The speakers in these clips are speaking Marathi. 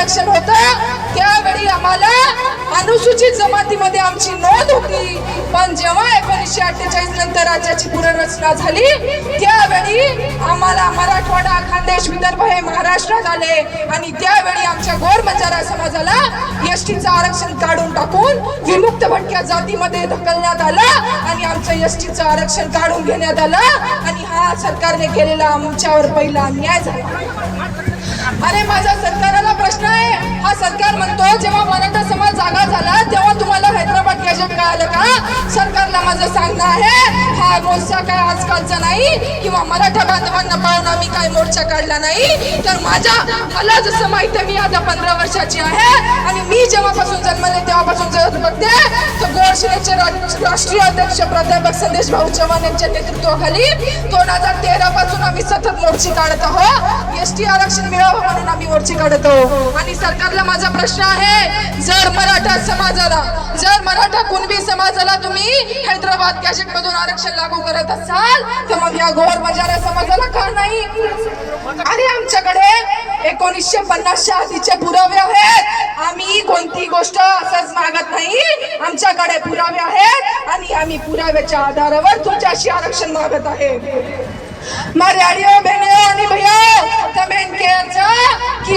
आरक्षण होतं. त्यावेळी आम्हाला अनुसूचित जमातीमध्ये आमची नोंद होती. पण जेव्हा एकोणीसशे अठ्ठेचाळीस नंतर राज्याची पुनर्रचना झाली त्यावेळी आम्हाला मराठवाडा खानदेश विदर्भ हे महाराष्ट्रात आले. आणि त्यावेळी आमच्या गोर बंजारा समाजाला एस टीचं आरक्षण काढून टाकून विमुक्त भटक्या जातीमध्ये ढकलण्यात आलं आणि आमचं एस टीचं आरक्षण काढून घेण्यात आलं. आणि हा सरकारने केलेला आमच्यावर पहिला अन्याय झाला. अरे माझ्या सरकाराला प्रश्न आहे. हा सरकार म्हणतो जेव्हा मराठा समाज जागा झाला तेव्हा तुम्हाला हैदराबाद गॅजेट मिळालं का? सरकारला माझं सांगणं आहे हा मोर्चा काय आजकालचा नाही किंवा मराठा बांधवांना पाहून आम्ही काय मोर्चा काढला नाही? तर माझ्या मला जसं माहिती आहे मी आता पंधरा वर्षाची आहे आणि मी जेव्हापासून जन्मले तेव्हापासून जर बघते शिवसेनेचे राष्ट्रीय अध्यक्ष प्राध्यापक संदेश भाऊ चव्हाण यांच्या नेतृत्वाखाली दोन हजार तेरा पासून आम्ही सतत मोर्चे काढत आहोत. एस टी आरक्षण मिळावं म्हणून आम्ही मोर्चे काढत आहोत. आणि सरकारला माझा प्रश्न आहे जर मराठा समाजाला जर मराठा कुणबी समाजाला तुम्ही हैदराबाद गॅजेट मधून आरक्षण लागू करत असाल तर मग या गोर बंजारा समाजाला का नाही? आणि आमच्याकडे एकोणीसशे पन्नासच्या आधीचे पुरावे आहेत. आम्ही कोणती गोष्ट असंच मागत नाही. आमच्याकडे पुरावे आहेत आणि आम्ही पुराव्याच्या आधारावर तुमच्याशी आरक्षण मागत आहे. मर्याडियो बहनो आणि भैया कमेंट केअरचा की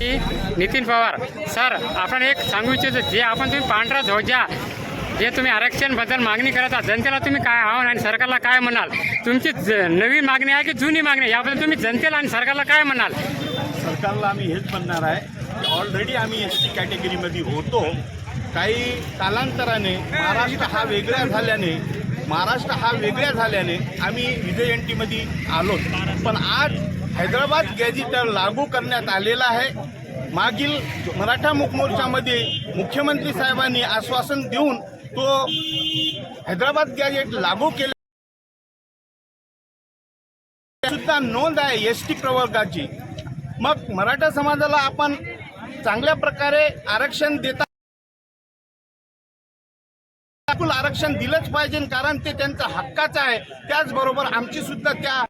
नितीन पवार. सर आपण एक सांगू इच्छितो जे आपण तुम्ही पांढरा ध्वजा जे तुम्ही आरक्षणबद्दल मागणी करत आहात जनतेला तुम्ही काय आव्हान आणि सरकारला काय म्हणाल? तुमची ज- मागणी आहे की जुनी मागणी आहे? याबद्दल तुम्ही जनतेला आणि सरकारला काय म्हणाल? सरकारला आम्ही हेच म्हणणार आहे की ऑलरेडी आम्ही एस टी कॅटेगरीमध्ये होतो. काही कालांतराने महाराष्ट्र हा वेगळ्या झाल्याने महाराष्ट्र हा वेगळ्या झाल्याने आम्ही विजय एन टीमध्ये आलो पण आज हैदराबाद गॅझेटर लागू करण्यात आलेला आहे. मागील मराठा मुकमोर्चामध्ये मुख्यमंत्री साहेबांनी आश्वासन देऊन तो हैदराबाद गॅजेट लागू केले. सुद्धा नोंद आहे एस टी प्रवर्गाची. मग मराठा समाजाला आपण चांगल्या प्रकारे आरक्षण देता आरक्षण दिलंच पाहिजे कारण ते त्यांचा हक्काचं आहे. त्याचबरोबर आमची सुद्धा त्या